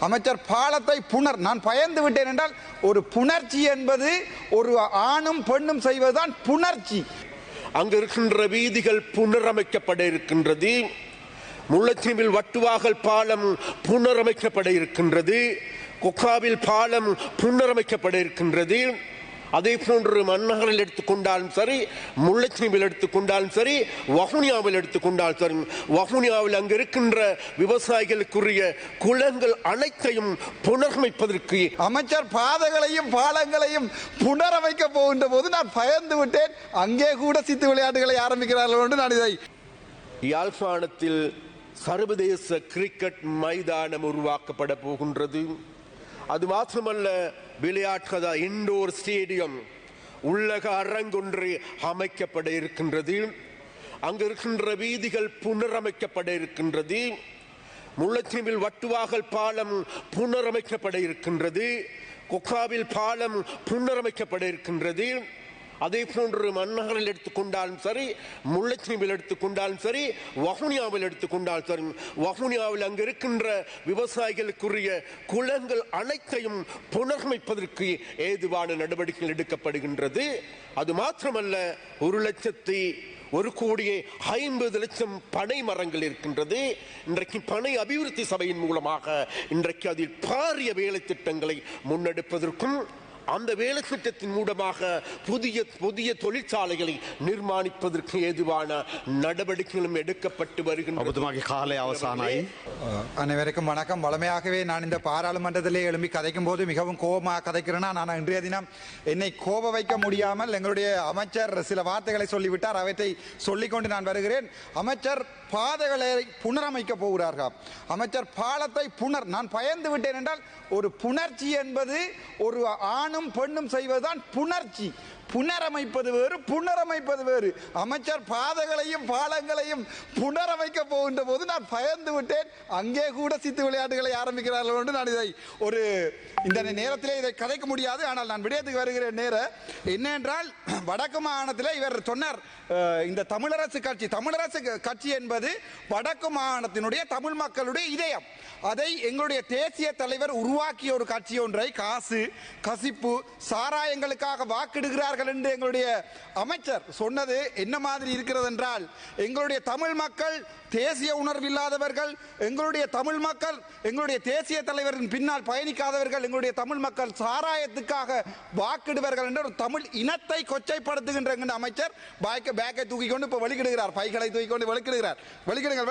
அமைச்சர் பாலத்தை புனர் நான் பயந்து விட்டேன் என்றால் ஒரு புணர்ச்சி என்பது ஒரு ஆணும் பெண்ணும் செய்வதுதான் புணர்ச்சி. அங்கு இருக்கின்ற வீதிகள் புனரமைக்கப்பட இருக்கின்றது. முல்லைத்தீவில் வட்டுவாகல் பாலம் புனரமைக்கப்பட இருக்கின்றது. கொக்காவில் பாலம் புனரமைக்கப்பட இருக்கின்றது. அதே போன்று மன்னகரில் எடுத்துக்கொண்டாலும் சரி முல்லைத்தீவில் எடுத்துக்கொண்டாலும் சரி வவுனியாவில் எடுத்துக்கொண்டாலும் சரி வவுனியாவில் அங்கு இருக்கின்ற விவசாயிகளுக்குரிய குளங்கள் அனைத்தையும் புனரமைப்பதற்கு அமைச்சர் பாதைகளையும் பாலங்களையும் புனரமைக்க போகின்ற போது நான் பயந்து விட்டேன். அங்கே கூட சித்து விளையாட்டுகளை ஆரம்பிக்கிறார்கள் என்று நான் இதை யாழ்ப்பாணத்தில் சர்வதேச கிரிக்கெட் மைதானம் உருவாக்கப்பட போகின்றது. அது மாத்திரமல்ல விளையாட்டு இண்டோர் ஸ்டேடியம் உள்ளக அரங்கொன்று அமைக்கப்பட இருக்கின்றது அங்கு இருக்கின்ற வீதிகள் புனரமைக்கப்பட இருக்கின்றது முள்ளத்தீவில் வட்டுவாகல் பாலம் புனரமைக்கப்பட இருக்கின்றது கொக்காவில் பாலம் புனரமைக்கப்பட இருக்கின்றது அதே போன்று மன்னகரில் எடுத்துக்கொண்டாலும் சரி முல்லைத்தீவில் எடுத்துக்கொண்டாலும் சரி வவுனியாவில் எடுத்துக்கொண்டாலும் சரி வவுனியாவில் அங்கு இருக்கின்ற விவசாயிகளுக்குரிய குளங்கள் அனைத்தையும் புனரமைப்பதற்கு ஏதுவான நடவடிக்கைகள் எடுக்கப்படுகின்றது. அது மாத்திரமல்ல ஒரு லட்சத்தி ஒரு கோடியே ஐம்பது லட்சம் பனை மரங்கள் இருக்கின்றது. இன்றைக்கு பனை அபிவிருத்தி சபையின் மூலமாக இன்றைக்கு அதில் பாரிய வேலை திட்டங்களை முன்னெடுப்பதற்கும் அந்த வேலை திட்டத்தின் மூலமாக புதிய புதிய தொழிற்சாலைகளை நிர்மாணிப்பதற்கு ஏதுவான நடவடிக்கைகளும் எடுக்கப்பட்டு வருகின்றன. காலை அவசானாய். அனைவருக்கும் வணக்கம். வளமையாகவே நான் இந்த பாராளுமன்றத்திலே எழும்பி கதைக்கும் போது மிகவும் கோபமாக கதைக்கிறேனா? நான் இன்றைய தினம் என்னை கோப வைக்க முடியாமல் எங்களுடைய அமைச்சர் சில வார்த்தைகளை சொல்லிவிட்டார். அவற்றை சொல்லிக்கொண்டு நான் வருகிறேன். அமைச்சர் பாதைகளை புனரமைக்க போகிறார்கள்? அமைச்சர் பாலத்தை புனர் நான் பயந்து விட்டேன் என்றால் ஒரு புணர்ச்சி என்பது ஒரு ஆண் ஆணும் பெண்ணும் செய்வதுதான் புணர்ச்சி. புனரமைப்பது வேறு புனரமைப்பது வேறு. அமைச்சர் பாதைகளையும் பாலங்களையும் புனரமைக்க போகின்ற போது நான் பயந்து விட்டேன். அங்கே கூட சித்து விளையாட்டுகளை ஆரம்பிக்கிறார்கள் என்று நான் இதை ஒரு இந்த நேரத்திலே இதை கதைக்க முடியாது. ஆனால் நான் விடயத்துக்கு வருகிறேன் நேரம் என்னென்றால் வடக்கு மாகாணத்தில் இவர் சொன்னார் இந்த தமிழரசு கட்சி தமிழரசு கட்சி என்பது வடக்கு மாகாணத்தினுடைய தமிழ் மக்களுடைய இதயம். அதை எங்களுடைய தேசிய தலைவர் உருவாக்கிய ஒரு கட்சி ஒன்றை காசு கசிப்பு சாராயங்களுக்காக வாக்கிடுகிறார்கள் என்று எங்களுடைய அமைச்சர் சொன்னது என்ன மாதிரி இருக்கிறது என்றால் எங்களுடைய தமிழ் மக்கள் தேசிய உணர்வு இல்லாதவர்கள் எங்களுடைய தமிழ் மக்கள் எங்களுடைய தேசிய தலைவரின் பின்னால் பயணிக்காதவர்கள் எங்களுடைய தமிழ் மக்கள் சாராயத்துக்காக வாக்கிடுவார்கள் என்ற ஒரு தமிழ் இனத்தை கொச்சைப்படுத்துகின்ற அமைச்சர் பேக்கை தூக்கி கொண்டு இப்போ வெளிக்கிடுகிறார் பைகளை தூக்கி கொண்டு வெளிக்கிடுகிறார் வெளிக்கிடுங்கள்